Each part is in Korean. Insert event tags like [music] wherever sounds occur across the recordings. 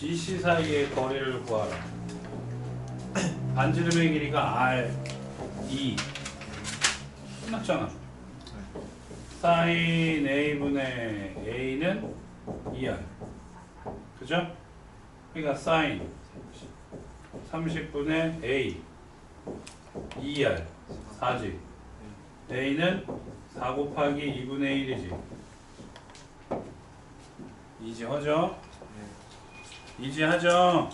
BC 사이의 거리를 구하라. 반지름의 길이가 R, E. 끝났잖아. 사인 A분의 A는 2R. 그죠? 그러니까 사인 30분의 A 2R 4지. A는 4 곱하기 2분의 1이지. 이지 하죠? 이지 하죠?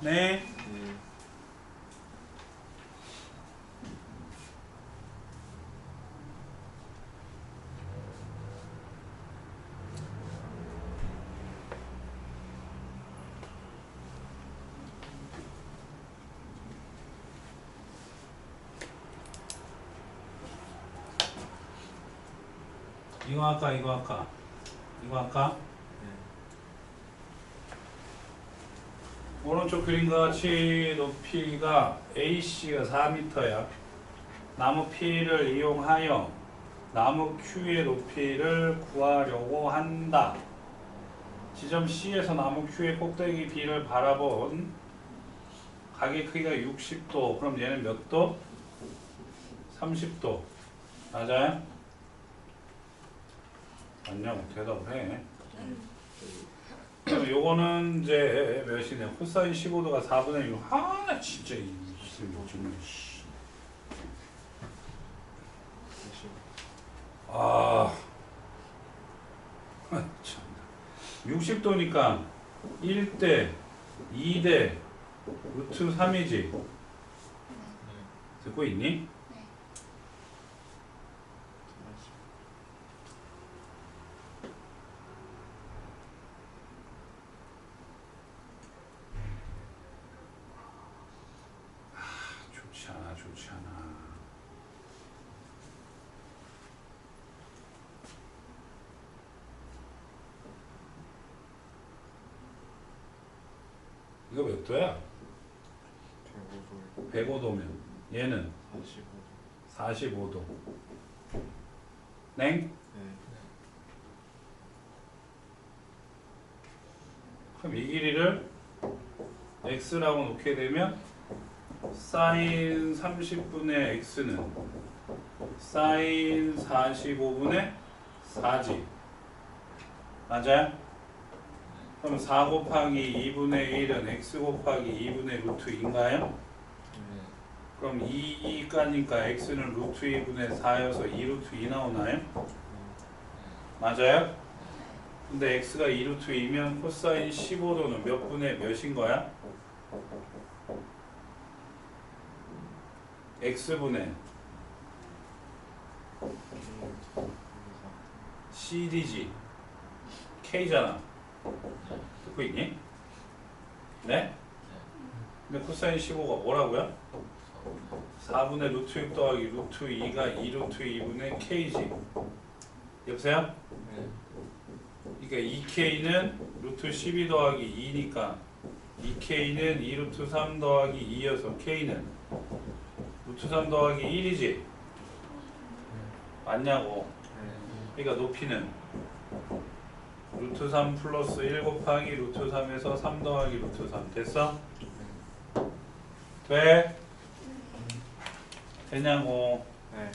네. 네. 네. 이거 할까 이거 할까? 이거 할까? 오른쪽 그림과 같이 높이가 AC가 4m야. 나무 P를 이용하여 나무 Q의 높이를 구하려고 한다. 지점 C에서 나무 Q의 꼭대기 B를 바라본 각의 크기가 60도. 그럼 얘는 몇 도? 30도. 맞아요? 맞냐고 대답을 해. 요거는 이제 몇이냐? 코사인 15도가 4분의 1. 아, 나 진짜 이 무슨 정말. 씨. 아, 아 참. 60도니까 1대 2대 루트 3이지. 듣고 있니? 좋지 않아, 좋지 않아. 이거 몇 도야? 105도 105도면 얘는 45도 45도. 냉? 네. 그럼 이 길이를 x라고 놓게 되면 사인 30분의 x는 사인 45분의 4지. 맞아요? 그럼 4 곱하기 2분의 1은 x 곱하기 2분의 루트 2인가요? 네. 그럼 2, 2가니까 x는 루트 2분의 4여서 2 루트 2 나오나요? 맞아요? 근데 x가 2 루트 2면 코사인 15도는 몇 분의 몇인 거야? X분의 cdg k잖아 듣고 있니? 네? 근데 코사인 15가 뭐라고요? 4분의 루트 6 더하기 루트 2가 2 루트 2분의 k지 여보세요? 네. 그러니까 2k는 루트 12 더하기 2니까 2k는 2 루트 3 더하기 2여서 k는 루트 3 더하기 1이지 맞냐고 네. 그러니까 높이는 루트 3 플러스 1 곱하기 루트 3에서 3 더하기 루트 3 됐어? 돼? 되냐고 네.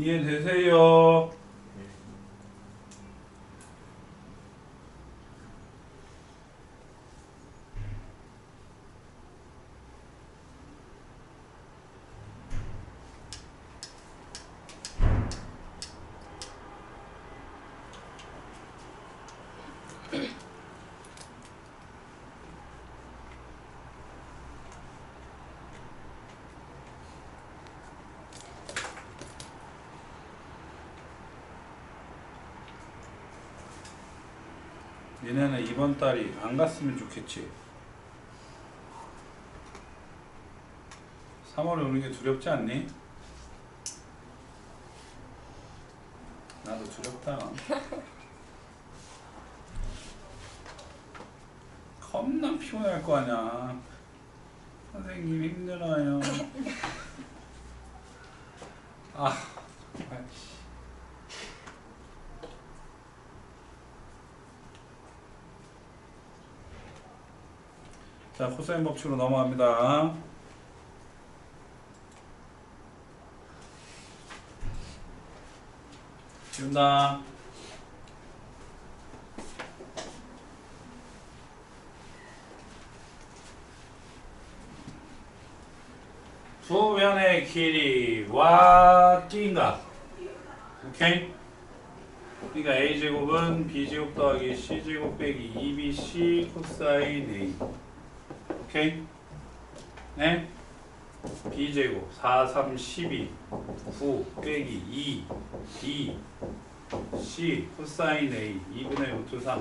이해되세요? 얘네는 이번 달이 안 갔으면 좋겠지. 3월에 오는 게 두렵지 않니? 나도 두렵다. [laughs] 겁나 피곤할 거 아니야. 선생님 힘들어요. [laughs] 아, 정말. 자, 코사인 법칙으로 넘어갑니다. 지운다. 두 변의 길이와 띠인가? 오케이? 그러니까 a제곱은 b제곱 더하기 c제곱 빼기 2bc 코사인 a 오케이? 네? b제곱 4, 3, 12 9 빼기 2 b c 코사인 a 2분의 루트 3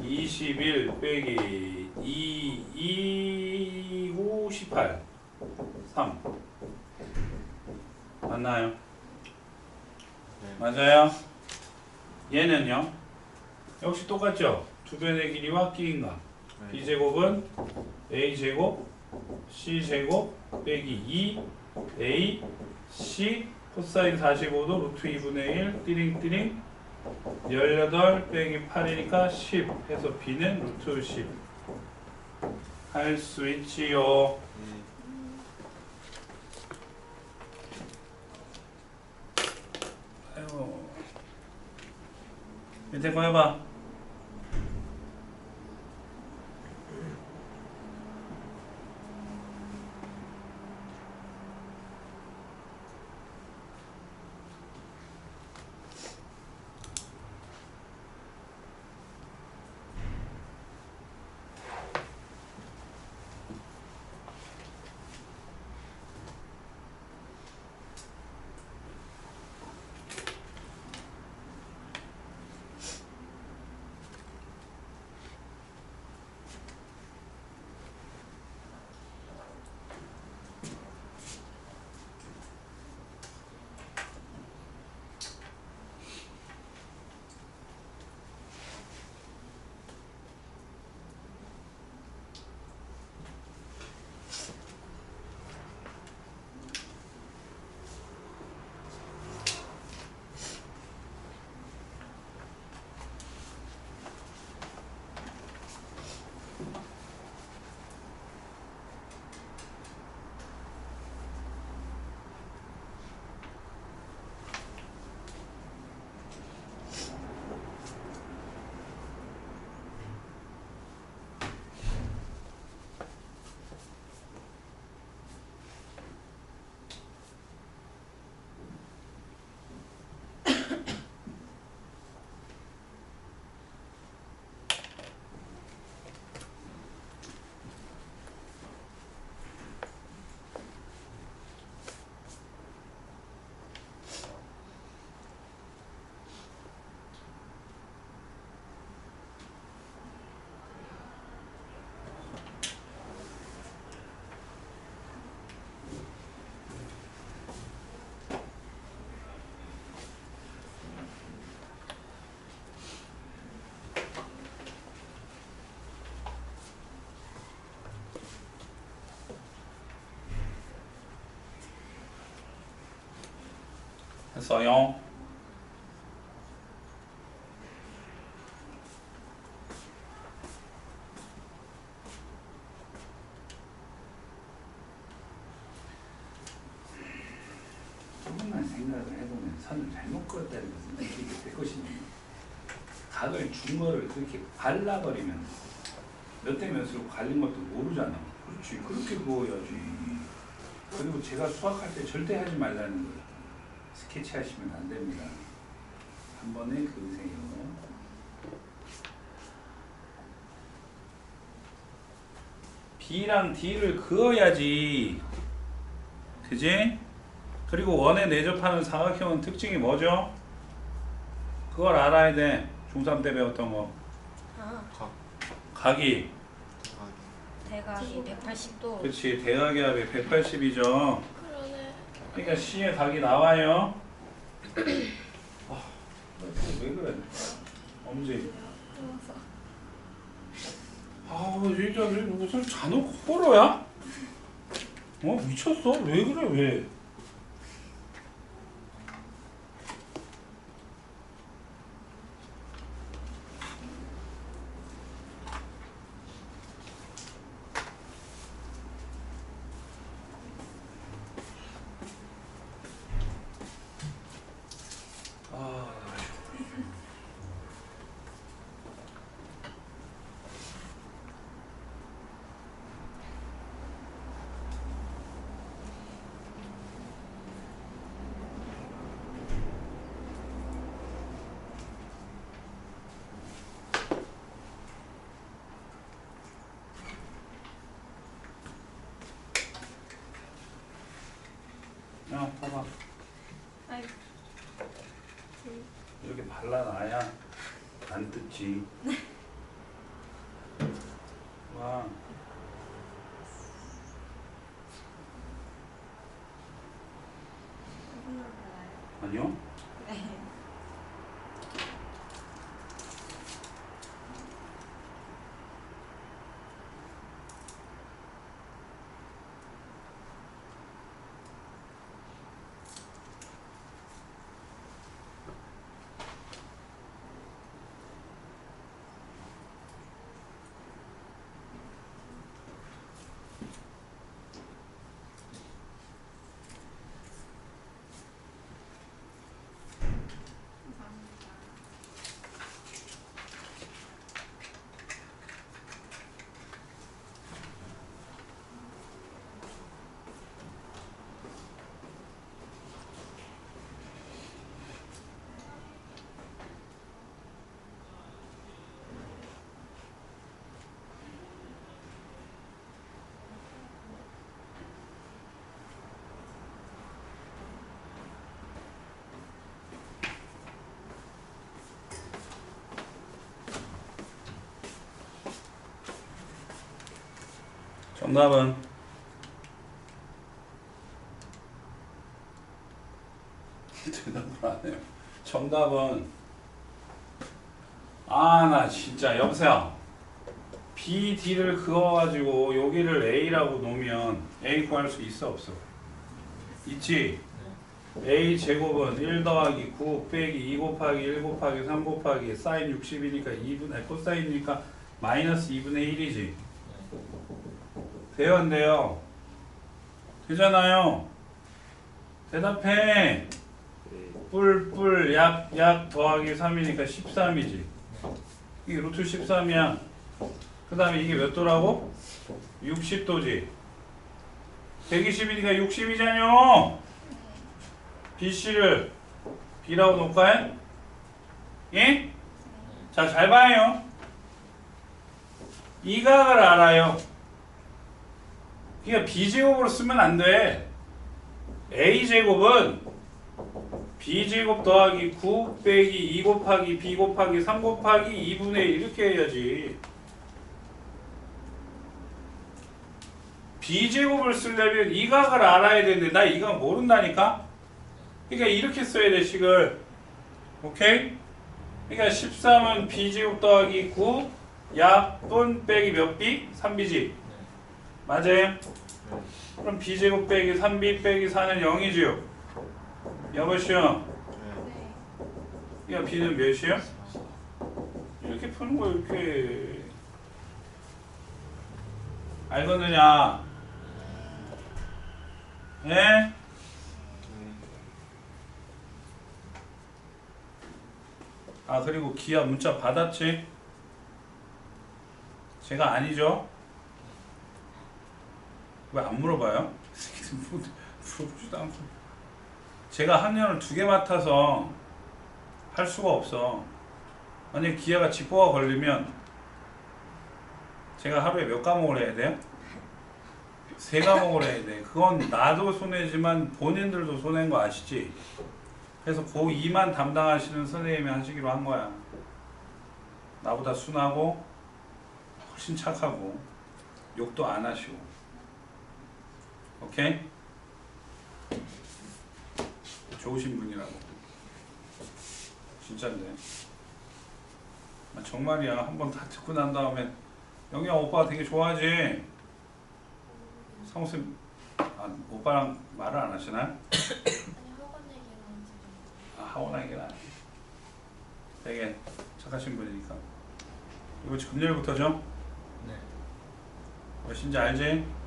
21 빼기 2 2 9 18 3 맞나요? 네. 맞아요? 얘는요? 역시 똑같죠? 두 변의 길이와 끼인가 네. B제곱은 a제곱 c제곱 빼기 2 a c 코사인 45도 루트 2분의 1 띠링 띠링 18 빼기 8이니까 10 해서 b는 루트 10 할 수 있지요. 네. 아이고 밑에 거 해봐 했어요 조금만 생각을 해보면 선을 잘못 그었다는 것은 이렇게 될 것입니다. 각을 준 거를 그렇게 발라버리면 몇 대 몇으로 갈린 것도 모르잖아. 그렇지. 그렇게 그어야지. 그리고 제가 수학할 때 절대 하지 말라는 거예요. 스케치 하시면 안 됩니다. 한 번에 그으세요. B랑 D를 그어야지. 그지? 그리고 원에 내접하는 사각형은 특징이 뭐죠? 그걸 알아야 돼. 중3 때 배웠던 거. 아, 각 각이. 대각이 180도. 그렇지. 대각의 합이 180이죠. 그러니까 C의 각이 나와요. 아, 왜 그래? 엄지. 아, 진짜 왜 무슨 잔혹 호러야? 어 미쳤어? 왜 그래 왜? 봐봐. 아이 이렇게 발라놔야 안 뜯지. 와. 아니요? 네. 정답은 [laughs] 대답을 안 해요. 정답은 아 나 진짜 여보세요. B, D를 그어가지고 여기를 A라고 놓으면 A 구할 수 있어 없어? 있지? A 제곱은 1 더하기 9 빼기 2 곱하기 1 곱하기 3 곱하기 사인 60이니까 2분의 코사인이니까 마이너스 2분의 1이지. 돼요 안 돼요? 되잖아요. 대답해. 뿔뿔 약 약 더하기 3이니까 13이지. 이게 루트 13이야. 그 다음에 이게 몇 도라고? 60도지. 120이니까 60이잖요. BC를 B라고 놓을까요? 예? 자, 잘 봐요. 이 각을 알아요. 그러니까 B제곱으로 쓰면 안 돼. A제곱은 B제곱 더하기 9 빼기 2 곱하기 B 곱하기 3 곱하기 2분의 1 이렇게 해야지. B제곱을 쓰려면 이 각을 알아야 되는데 나 이각 모른다니까? 그러니까 이렇게 써야 돼 식을. 오케이? 그러니까 13은 B제곱 더하기 9 약분 빼기 몇 B? 3B지. 맞아요? 그럼 b제곱 빼기 3b 빼기 4는 0이지요? 여보시오 네. 야 b는 몇이요? 이렇게 푸는 거 이렇게 알겠느냐? 예? 아 그리고 기아 문자 받았지? 제가 아니죠? 왜 안 물어봐요? 뭐 물어보지도 않고 제가 학년을 두 개 맡아서 할 수가 없어 만약에 기아가 직보가 걸리면 제가 하루에 몇 과목을 해야 돼요? 세 과목을 해야 돼 그건 나도 손해지만 본인들도 손해인 거 아시지? 그래서 고2만 담당하시는 선생님이 하시기로 한 거야 나보다 순하고 훨씬 착하고 욕도 안 하시고 오케이? 좋으신 분이라고 진짜인데 아, 정말이야 한번 다 듣고 난 다음에 영희야 오빠가 되게 좋아하지 성우쌤 아, 오빠랑 말을 안 하시나요? 아니 학원 얘기는 지금 아, 하원하기는 되게 착하신 분이니까 이거 금요일부터죠? 네. 몇인지 알지?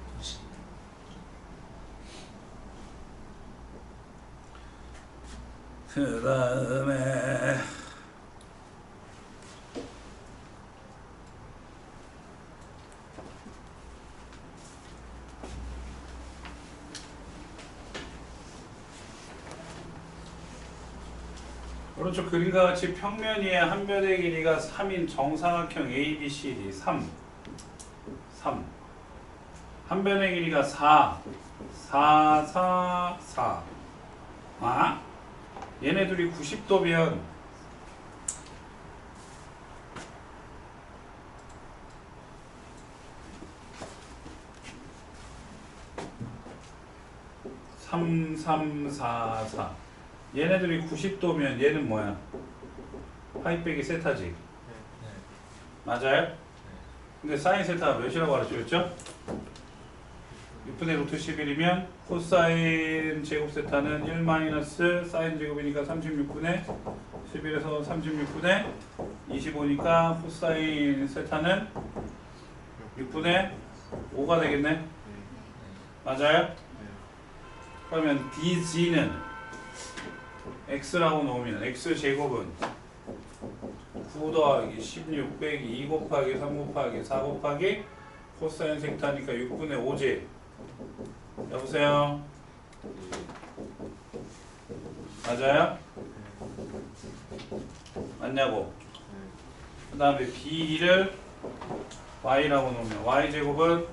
그 다음에 오른쪽 그림과 같이 평면 위에 한 변의 길이가 3인 정사각형 ABCD 3 3 한 변의 길이가 4 4 4 4 아? 얘네 둘이 90도면 삼, 삼, 사, 사. 얘네들이 90도면 얘는 뭐야? 파이 빼기 세타지. 네. 맞아요? 근데 사인 세타가 몇이라고 가르쳐줬죠? 6분의 루트 11이면 코사인 제곱 세타는 1 마이너스 사인 제곱이니까 36분의 11에서 36분의 25니까 코사인 세타는 6분의 5가 되겠네? 네. 맞아요? 네. 그러면 DG는 x라고 놓으면 x 제곱은 9 더하기 16 빼기 2 곱하기 3 곱하기 4 곱하기 코사인 섹타니까 6분의 5제 여보세요? 맞아요? 맞냐고? 그 다음에 b를 y라고 놓으면 y 제곱은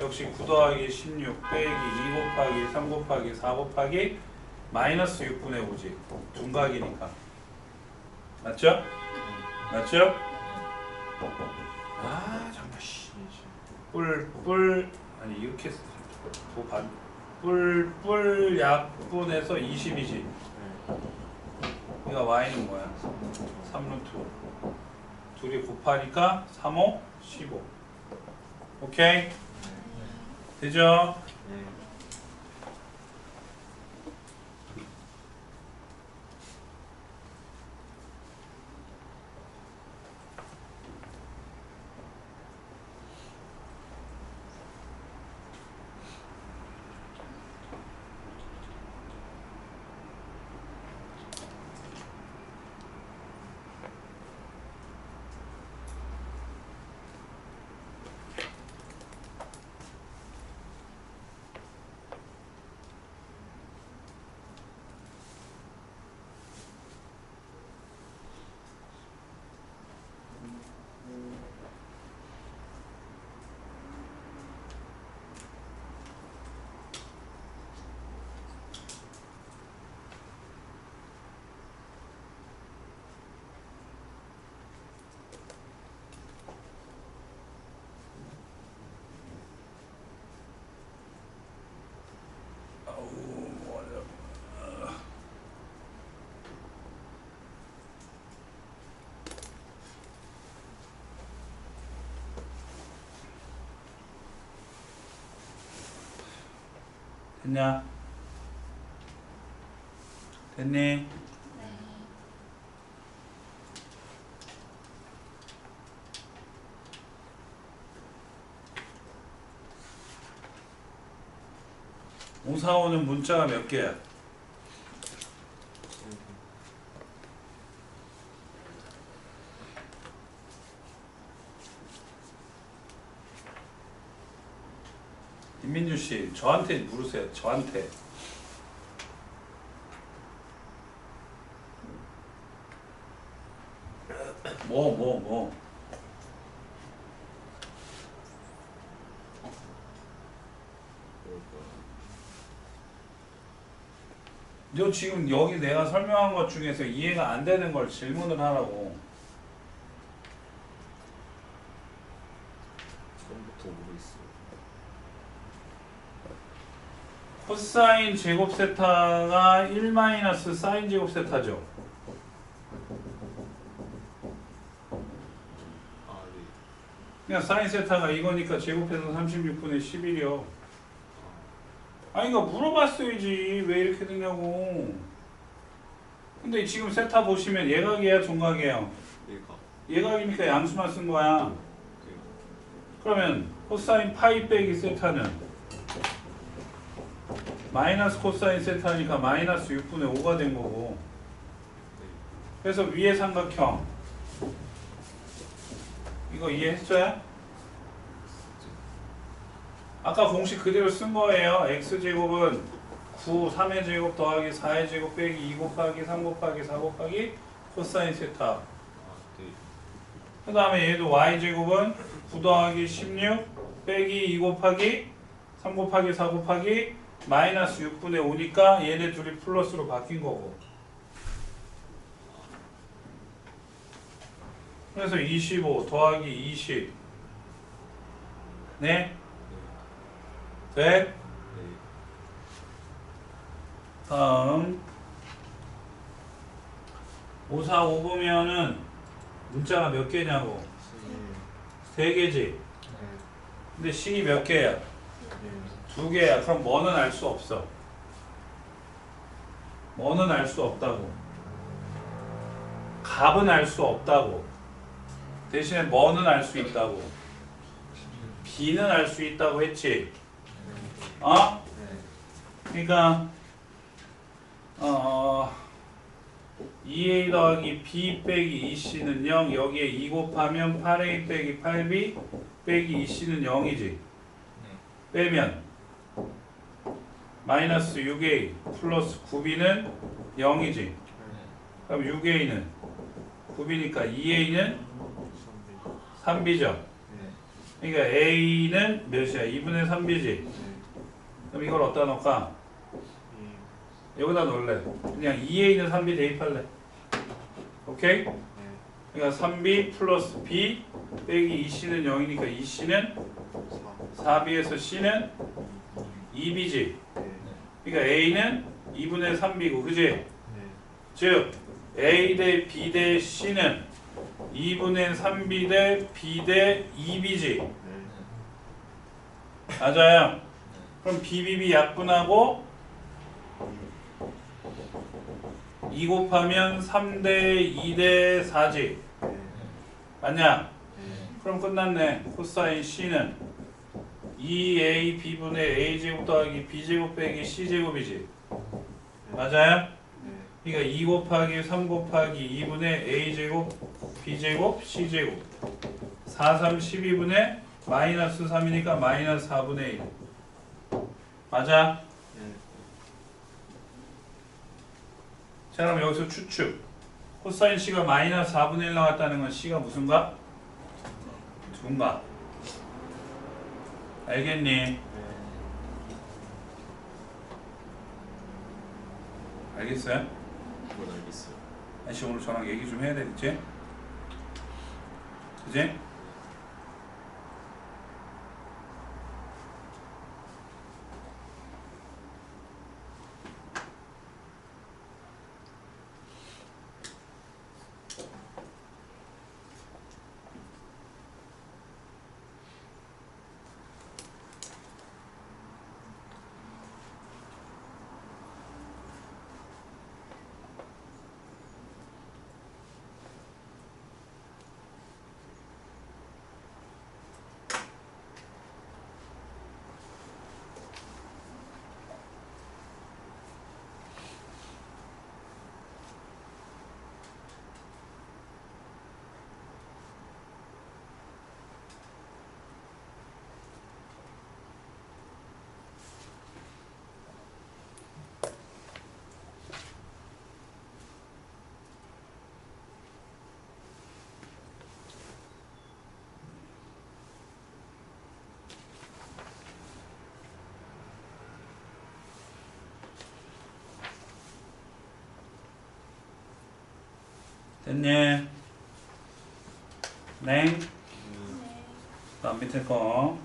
역시 9 더하기 16 빼기 2 곱하기 3 곱하기 4 곱하기 마이너스 6분의 5지 둔각이니까 맞죠? 맞죠? 아 잠깐 씨. 뿔뿔 아니 이렇게 도반 뿔뿔 약분해서 20이지 그러니까 y는 뭐야? 3루트 둘이 곱하니까 3, 5, 15 오케이? 되죠? 네. 아우 어려. 됐냐? 됐니? 네. 오사오는 문자가 몇 개야? 저한테 물으세요. 저한테. 뭐, 뭐, 뭐. 너 지금 여기 내가 설명한 것 중에서 이해가 안 되는 걸 질문을 하라고. 더 모르겠어요. 코사인 제곱 세타가 1 마이너스 사인 제곱 세타죠. 아 네. 그냥 사인 세타가 이거니까 제곱해서 36분의 11이요. 아니 이거 물어봤어야지 왜 이렇게 되냐고. 근데 지금 세타 보시면 예각이야 종각이에요. 얘가 예각이니까 양수만 쓴 거야. 그 그러면 코사인 파이 빼기 세타는 마이너스 코사인 세타니까 마이너스 6분의 5가 된 거고 네. 그래서 위에 삼각형 이거 이해했어요? 아까 공식 그대로 쓴 거예요 x제곱은 9, 3의 제곱 더하기 4의 제곱 빼기 2 곱하기 3 곱하기 4 곱하기 코사인 세타. 그 다음에 얘도 y제곱은 9 더하기 16 빼기 2 곱하기 3 곱하기 4 곱하기 마이너스 6분의 5니까 얘네 둘이 플러스로 바뀐 거고 그래서 25 더하기 20 네? 돼? 네. 다음 5, 4, 5 보면은 문자가 몇 개냐고 세 개지 네. 근데 식이 몇 개야? 네. 두 개야. 그럼 뭐는 알 수 없어. 뭐는 알 수 없다고. 값은 알 수 없다고. 대신에 뭐는 알 수 있다고. b는 알 수 있다고 했지. 어? 네. 그러니까 어 2a 더하기 b 빼기 2c는 0 여기에 2 곱하면 8a 빼기 8b 빼기 2c는 0이지 빼면 마이너스 6a 플러스 9b는 0이지 그럼 6a는 9b니까 2a는 3b죠 네. 그러니까 a는 몇이야 2분의 3b지 네. 그럼 이걸 어디다 넣을까 여기다 넣을래. 그냥 2a는 3b 대입할래. 오케이? 그러니까 3b 플러스 b 빼기 2c는 0이니까 2c는 4b에서 c는 2b지. 그러니까 a는 2분의 3b고, 그지? 즉 a 대 b 대 c는 2분의 3b 대 b 대 2b지. 맞아요. 그럼 bbb 약분하고 2 곱하면 3대 2대 4지. 맞냐? 그럼 끝났네. 코사인 C는 2a b분의 a제곱 더하기 b제곱 빼기 c제곱이지. 맞아요? 그러니까 2 곱하기 3 곱하기 2분의 a제곱 b제곱 c제곱 4, 3, 12분의 마이너스 3이니까 마이너스 4분의 1 맞아? 자 그럼 여기서 추측 코사인 C가 마이너스 4분의 1 나왔다는 건 C가 무슨가? 두인가? 알겠니? 알겠어요? 그건 알겠어요. 아저씨 오늘 저랑 얘기 좀 해야 되겠지? 그지? 됐니? 냉? 다 밑에 거.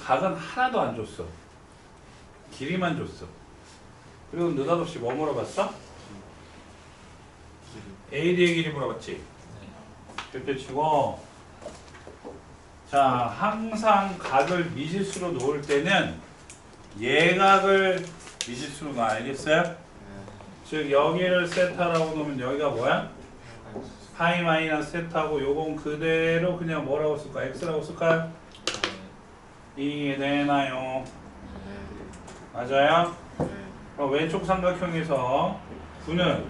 각은 하나도 안 줬어. 길이만 줬어. 그리고 느닷없이 뭐 물어봤어? AD의 길이 물어봤지? 그때 치고 자 항상 각을 미지수로 놓을 때는 예각을 미지수로 놔 알겠어요? 네. 즉 여기를 세타라고 놓으면 여기가 뭐야? 파이 마이너스 세타고 요건 그대로 그냥 뭐라고 쓸까? x라고 쓸까요? 이해되나요? 맞아요? 그럼 왼쪽 삼각형에서 9는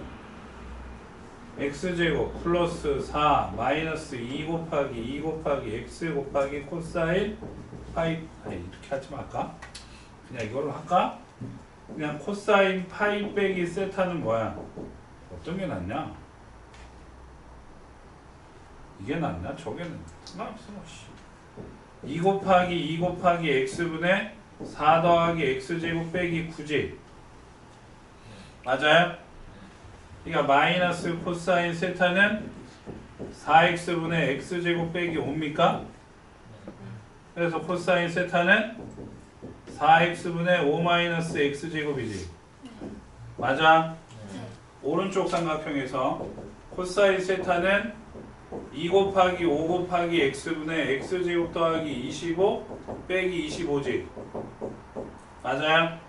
x제곱 플러스 4 마이너스 2 곱하기 2 곱하기 x 곱하기 코사인 파이 아니 이렇게 하지 말까? 그냥 이걸로 할까? 그냥 코사인 파이 빼기 세타는 뭐야? 어떤 게 낫냐? 이게 낫냐? 저게는 상관없어 씨. 2 곱하기 2 곱하기 x분의 4 더하기 x제곱 빼기 9지 맞아요? 그러니까 마이너스 코사인 세타는 4x분의 x제곱 빼기 5입니까? 그래서 코사인 세타는 4x분의 5 마이너스 x제곱이지 맞아? 오른쪽 삼각형에서 코사인 세타는 2 곱하기 5 곱하기 x분의 x제곱 더하기 25 빼기 25지 맞아요?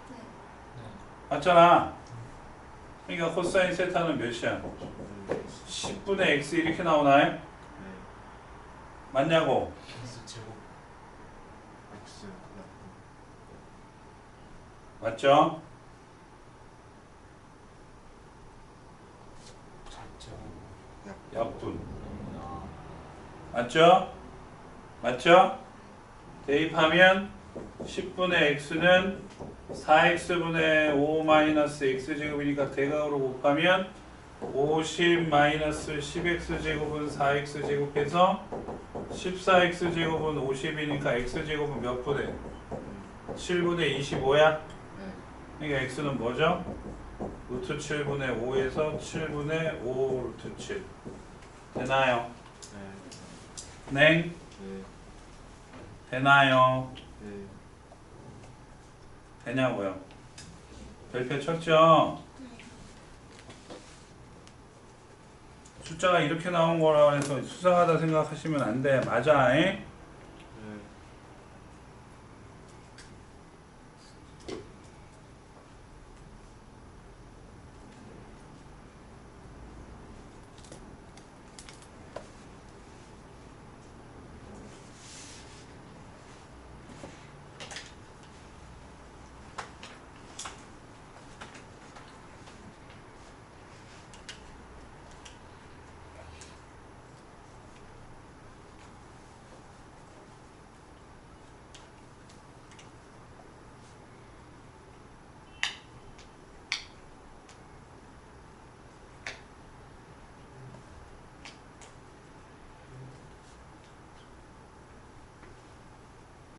맞잖아 그러니까 코사인 세타는 몇이야? 10분의 x 이렇게 나오나요? 맞냐고? 맞죠? 약분 맞죠? 맞죠? 대입하면 10분의 x는 4x분의 5 마이너스 x제곱이니까 대각으로 곱하면 50 마이너스 10x제곱은 4x제곱해서 14x제곱은 50이니까 x제곱은 몇 분의? 7분의 25야? 그러니까 x는 뭐죠? 루트 7분의 5에서 7분의 5 루트 7 되나요? 네. 네? 네. 되나요? 네. 되냐고요? 별표 쳤죠? 숫자가 이렇게 나온 거라 해서 수상하다 생각하시면 안 돼. 맞아. 잉?